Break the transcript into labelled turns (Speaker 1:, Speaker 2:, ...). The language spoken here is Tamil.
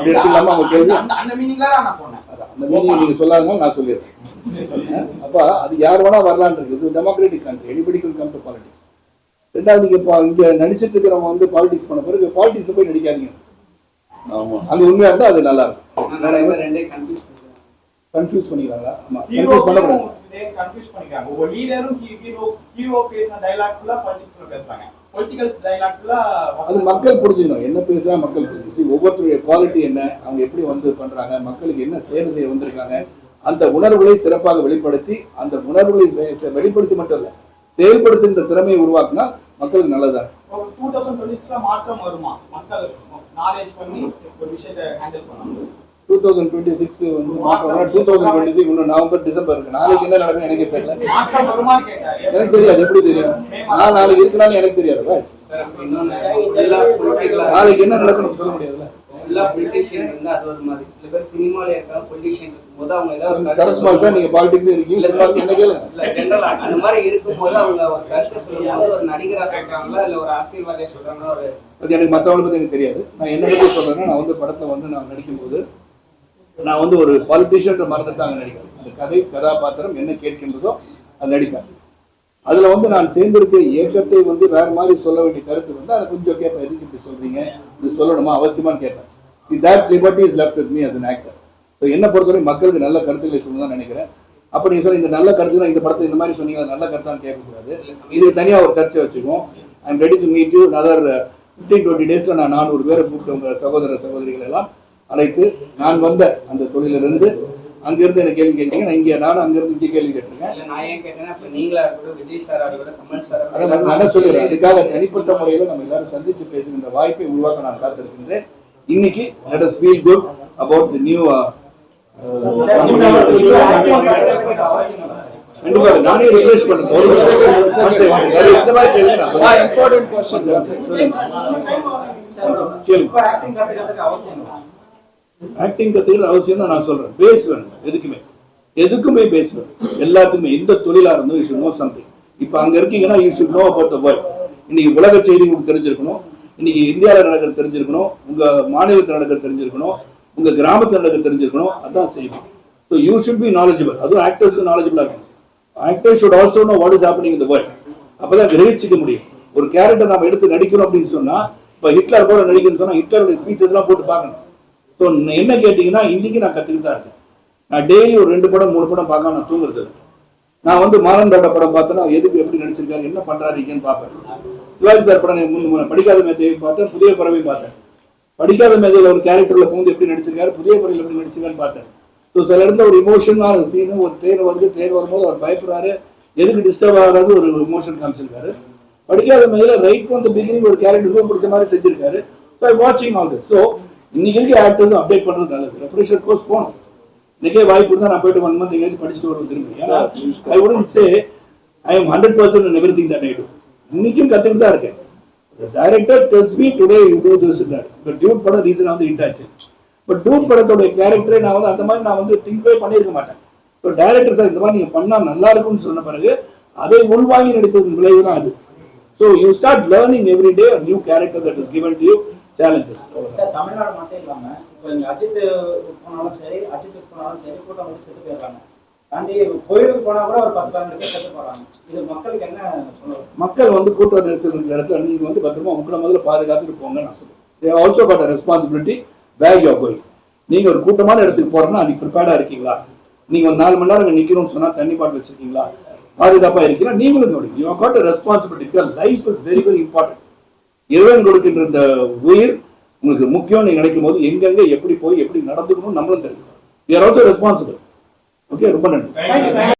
Speaker 1: அப்படி எடுத்துக்கலாமா? அவங்க கேள்வி
Speaker 2: அந்த மீனிங்ல தான் நான் சொன்னேன்.
Speaker 1: அந்த மீனிங் நீங்க சொல்லாதனால நான் சொல்லிடுறேன். அப்ப அது யார் வேணா வரலான் இருக்கு இது democratic country anybody can come to politics ரெண்டாவது நீங்க இப்போ இங்க நடிச்சிட்டு இருக்கிறவங்க வந்து பாலிடிக்ஸ் பண்ண பிறகு பாலிடிக்ஸ்ல போய் நடிக்காதீங்க.
Speaker 3: ஆமா.
Speaker 1: அங்க உண்மையா இருந்தா அது நல்லா இருக்கும்.
Speaker 4: கன்ஃபியூஸ்
Speaker 1: பண்ணிக்கிறாங்களா ஆமா. கன்ஃபியூஸ் பண்ணக்கூடாது
Speaker 2: கன்ஃபியூஸ் பண்ணிக்கிறாங்க. ஒரு லீடரும் ஹீரோ ஹீரோ பேசின டைலாக் ஃபுல்லா பாலிடிக்ஸ்ல பேசுறாங்க. பொலிட்டிக்கல் டைலாக் ஃபுல்லா
Speaker 1: அது மக்கள் புரிஞ்சுக்கணும். என்ன பேசுறா மக்கள் புரிஞ்சு See, ஒவ்வொருத்தருடைய குவாலிட்டி என்ன அவங்க எப்படி வந்து பண்றாங்க மக்களுக்கு என்ன சேவை செய்ய வந்திருக்காங்க அந்த உணர்வுகளை சிறப்பாக வெளிப்படுத்தி அந்த உணர்வுகளை வெளிப்படுத்தி மட்டும் இல்ல செயல்படுத்துகின்ற திறமையை உருவாக்குனா மக்களுக்கு நல்லதா?
Speaker 2: டூ தௌசண்ட் டுவெண்ட்டிஸ்ல மாற்றம் வருமா? மக்கள் நாலேஜ் பண்ணி ஒரு விஷயத்தை ஹேண்டில் பண்ணணும்.
Speaker 1: டூ தௌசண்ட் டுவெண்ட்டி சிக்ஸ் வந்து டூ தௌசண்ட் டுவெண்ட்டி சிக்ஸ் இன்னும் நவம்பர் டிசம்பர் இருக்கு. நாளைக்கு என்ன நடக்கும் எனக்கு தெரியல. எனக்கு தெரியாது. எப்படி தெரியும்? நான் நாளைக்கு இருக்கலாம்னு எனக்கு தெரியாது. பாஸ். நாளைக்கு என்ன நடக்கும் சொல்ல முடியாதுல்ல. எனக்கு மற்றவங்களை பத்தி எனக்கு தெரியாது. நான் என்ன சொல்றேன்னா நான் வந்து படத்துல வந்து நான் நடிக்கும்போது நான் வந்து ஒரு பாலிட்டிஷியன் மறந்துட்டு அங்கே நடிக்கிறேன் அந்த கதை கதாபாத்திரம் என்ன கேட்கின்றதோ அது நடிப்பேன் அதுல வந்து நான் சேர்ந்திருக்க இயக்கத்தை வந்து வேற மாதிரி சொல்ல வேண்டிய கருத்து வந்து அதை கொஞ்சம் கேட்பேன். எதுக்கு இப்படி சொல்றீங்க? இது சொல்லணுமா? அவசியமான்னு கேட்பேன். That liberty is left with me as an actor so என்ன பொறுத்தவரை மக்களுக்கு நல்ல கருத்துக்களை சொல்லணும் தான் நினைக்கிறேன். அப்ப நீங்க சொல்ல இந்த நல்ல கருத்துக்கள் இந்த படத்தை இந்த மாதிரி சொன்னீங்க அது நல்ல கருத்தான்னு கேட்கக்கூடாது. இது தனியா ஒரு சர்ச்சை வச்சுக்கோம் I am ready to meet you other fifteen twenty டேஸில் நான் நானூறு பேரை கூப்பிட்டு உங்கள் சகோதர சகோதரிகள் எல்லாம் அழைத்து நான் வந்த அந்த தொழிலிருந்து அங்கிருந்து எனக்கு கேள்வி கேட்டீங்க? நான் இங்கே நானும் அங்கிருந்து இங்கே கேள்வி கேட்டிருக்கேன்.
Speaker 4: இல்ல நான்
Speaker 1: நான் சொல்லிடுறேன். அதுக்காக தனிப்பட்ட முறையில் நம்ம எல்லாரும் சந்திச்சு பேசுகின்ற வாய்ப்பை உருவாக்க நான் காத்திருக்கின்றேன். இன்னைக்கு feel good about the new uh, கண்டிப்பா நானே ரிக்வெஸ்ட் பண்றேன் ஒரு மாதிரி கேள்வி ஆக்டிங் கத்துக்கிற அவசியம் தான் நான் சொல்றேன். பேசுவேன் எதுக்குமே. எதுக்குமே பேசுவேன் எல்லாத்துக்குமே எந்த தொழிலா இருந்தும் யூ ஷுட் நோ சம்திங் இப்போ அங்க இருக்கீங்கன்னா you should know about the world இன்னைக்கு உலக செய்தி உங்களுக்கு தெரிஞ்சிருக்கணும். இன்னைக்கு இந்தியாவில் நடக்கிறது தெரிஞ்சிருக்கணும். உங்க மாநிலத்தில் நடக்கிறது தெரிஞ்சிருக்கணும். உங்க கிராமத்தில் நடக்கிறது தெரிஞ்சிருக்கணும். அதான் செய்வோம் so you should be knowledgeable அதுவும் ஆக்டர்ஸ்க்கு நாலேஜபிளா இருக்கும் actor should also know what is happening இந்த வேர்ல்ட் அப்பதான் கிரகிச்சிக்க முடியும். ஒரு கேரக்டர் நம்ம எடுத்து நடிக்கிறோம் அப்படின்னு சொன்னா இப்போ ஹிட்லர் கூட நடிக்கணும்னு சொன்னா ஹிட்லருடைய ஸ்பீச்சஸ்லாம் போட்டு பார்க்கணும். ஸோ என்ன கேட்டீங்கன்னா இன்னைக்கு நான் கற்றுக்கிட்டு தான் இருக்கேன். நான் டெய்லி ஒரு ரெண்டு படம் மூணு படம் பார்க்க நான் தூங்குறது நான் வந்து மாறன்டாட படம் பார்த்தேன்னா எதுக்கு எப்படி நடிச்சிருக்காரு என்ன பண்ணுறாருக்கேன்னு பார்ப்பேன். சிவாஜி சார் படம் எனக்கு படிக்காத மேதையை பார்த்தேன் புதிய பறவை பார்த்தேன். படிக்காத மேதையில் ஒரு கேரக்டரில் பூந்து எப்படி நடிச்சிருக்காரு புதிய பறவையில் எப்படி நடிச்சிருக்காருன்னு பார்த்தேன். ஸோ சில இடத்துல ஒரு இமோஷனான சீனு ஒரு ட்ரெயின் வந்து ட்ரெயின் வரும்போது அவர் பயப்படுறாரு. எதுக்கு டிஸ்டர்ப் ஆகாது ஒரு இமோஷன் காமிச்சிருக்காரு. படிக்காத மேதையில் ரைட் ஃப்ரம் த பிகினிங் ஒரு கேரக்டர் பிடிச்ச மாதிரி செஞ்சிருக்காரு. ஸோ ஐ வாட்சிங் ஆல் திஸ் ஸோ இன்னைக்கு இருக்க ஆக்டர்ஸ் அப்டேட் பண்றது நல்லது ரெஃப்ரெஷர் கோர்ஸ் போகணும். இன்னைக்கே வாய்ப்பு இருந்தா நான் போயிட்டு ஒன் மந்த் எங்கேயாச்சும் படிச்சுட்டு வருவேன் திரும்பி. ஏன்னா ஐ உடன் say I am hundred percent everything that I do இன்னைக்கும் கத்துக்கிட்டு தான் இருக்கேன். Director tells me today you do this but dude படம் ரீசன் வந்து ஹிட் ஆச்சு. பட் டூட் படத்தோட கேரக்டரை நான் வந்து அந்த மாதிரி நான் வந்து திங்க்வே பண்ணியிருக்க மாட்டேன். ஸோ டைரக்டர் சார் இந்த மாதிரி நீங்க பண்ணா நல்லா இருக்கும்னு சொன்ன பிறகு அதை உள்வாங்கி நடித்ததன் விளைவு தான் அது. So you start learning every day new character that is given to you. Challenges.
Speaker 5: Sir Tamil Nadu மட்டும் இல்லாம இப்போ இங்க அஜித் போனாலும் சரி அஜித் போனாலும் சரி கூட்டம் வந்து செத்து போயிடுறாங்க. தாண்டி கோயிலுக்கு போனா கூட ஒரு பத்து பதினஞ்சு பேர் செத்து போறாங்க. இது மக்களுக்கு என்ன
Speaker 1: மக்கள் வந்து கூட்ட நெரிசல் இடத்துல நீங்க வந்து பத்திரமா உங்களை முதல்ல பாதுகாத்துட்டு போங்க நான் சொல்லுவேன் they also got responsibility where you going நீங்க ஒரு கூட்டமான இடத்துக்கு போறோம்னா அதுக்கு ப்ரிப்பேர்டா இருக்கீங்களா? நீங்க ஒரு நாலு மணி நேரம் நிக்கணும்னு சொன்னா தண்ணி பாட்டில் வச்சிருக்கீங்களா? பாதுகாப்பா இருக்கீங்களா? நீங்களும் கவனிங்க you got responsibility life is very very important இறைவன் கொடுக்கின்ற இந்த உயிர் உங்களுக்கு முக்கியம் நீங்க நினைக்கும் போது எங்கெங்க எப்படி போய் எப்படி நடந்துக்கணும் நம்மளும் தெரியும் ரெஸ்பான்சிபிள் ஓகே ரொம்ப நன்றி.